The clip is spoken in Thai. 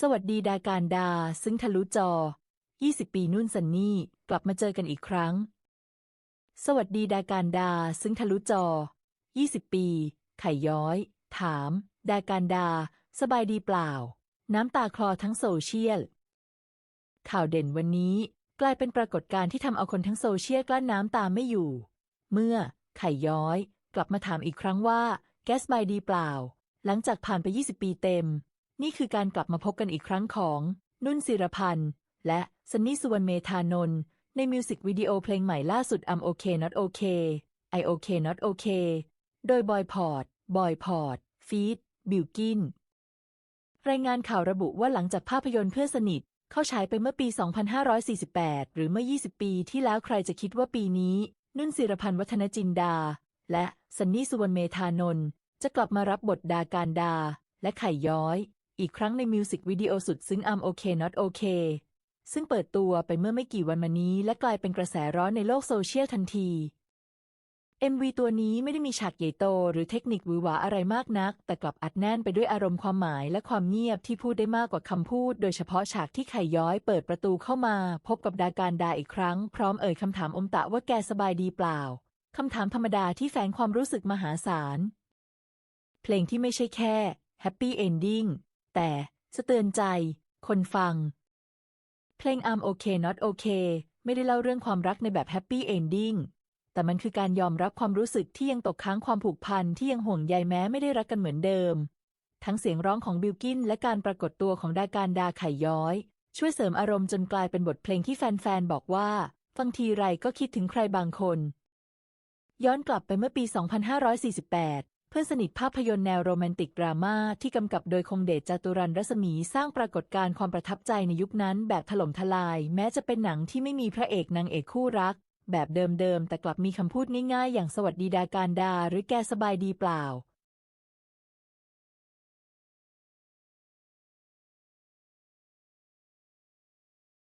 สวัสดีดาการดา ซึ่งทะลุจอ 20 ปีนุ่นซันนี่ กลับมาเจอกันอีกครั้ง สวัสดีดาการดา ซึ่งทะลุจอ 20 ปี ไข่ย้อย ถาม ดาการดา สบายดีเปล่า น้ำตาคลอทั้งโซเชียล ข่าวเด่นวันนี้กลายเป็นปรากฏการณ์ที่ทำเอาคนทั้งโซเชียลกลั้นน้ำตาไม่อยู่ เมื่อ ไข่ย้อย กลับมาถามอีกครั้งว่า แกสบายดีเปล่า หลังจากผ่านไป 20 ปีเต็ม นี่คือการกลับมาพบกันอีกครั้งของ นุ่นศิรพันธ์ และซันนี่สุวรรณเมธานนท์ในมิวสิกวิดีโอเพลงใหม่ล่าสุด I'm Okay Not Okay I Okay Not Okay โดยบอยพอร์ตบอยพอร์ตฟีดบิลกิน รายงานข่าวระบุว่าหลังจากภาพยนตร์เพื่อนสนิท เข้าฉายไปเมื่อปี 2548 หรือเมื่อ 20 ปีที่แล้วใครจะคิดว่าปีนี้ นุ่นศิรพันธ์วัฒนจินดา และซันนี่สุวรรณเมธานนท์จะกลับมารับบทดาการดา และไข่ย้อย อีกครั้งในมิวสิกวิดีโอสุดซึ้ง I'm Okay Not Okay ซึ่งเปิดตัวไปเมื่อไม่กี่วันมานี้ และกลายเป็นกระแสร้อนในโลกโซเชียลทันที MV ตัวนี้ไม่ได้มีฉากใหญ่โต หรือเทคนิคหวือหวาอะไรมากนัก แต่กลับอัดแน่นไปด้วยอารมณ์ความหมายและความเงียบที่พูดได้มากกว่าคำพูด โดยเฉพาะฉากที่ไข่ย้อยเปิดประตูเข้ามา พบกับดาการดาอีกครั้ง พร้อมเอ่ยคำถามอมตะว่าแกสบายดีเปล่าคำถามธรรมดาที่แฝงความรู้สึกมหาศาล เพลงที่ไม่ใช่แค่แฮปปี้เอนดิ้ง แต่สะเตือนใจ คนฟัง เพลง I'm Okay Not Okay ไม่ได้เล่าเรื่องความรักในแบบแฮปปี้เอนดิ้งแต่มันคือการยอมรับความรู้สึกที่ยังตกค้างความผูกพันที่ยังห่วงใยแม้ไม่ได้รักกันเหมือนเดิม ทั้งเสียงร้องของบิลกินและการปรากฏตัวของดาการดาไข่ย้อย ช่วยเสริมอารมณ์จนกลายเป็นบทเพลงที่แฟนๆ บอกว่า ฟังทีไรก็คิดถึงใครบางคน ย้อนกลับไปเมื่อปี 2548 พื่อนสนิทภาพยนตร์แนวโรแมนติกดราม่าที่กำกับโดยคงเดชจาตุรันรัศมีสร้างปรากฏการณ์ความประทับใจในยุคนั้นแบบถล่มทลาย แม้จะเป็นหนังที่ไม่มีพระเอกนางเอกคู่รัก แบบเดิมๆ แต่กลับมีคำพูดง่ายๆ อย่างสวัสดีดาการดา หรือแกสบายดีเปล่า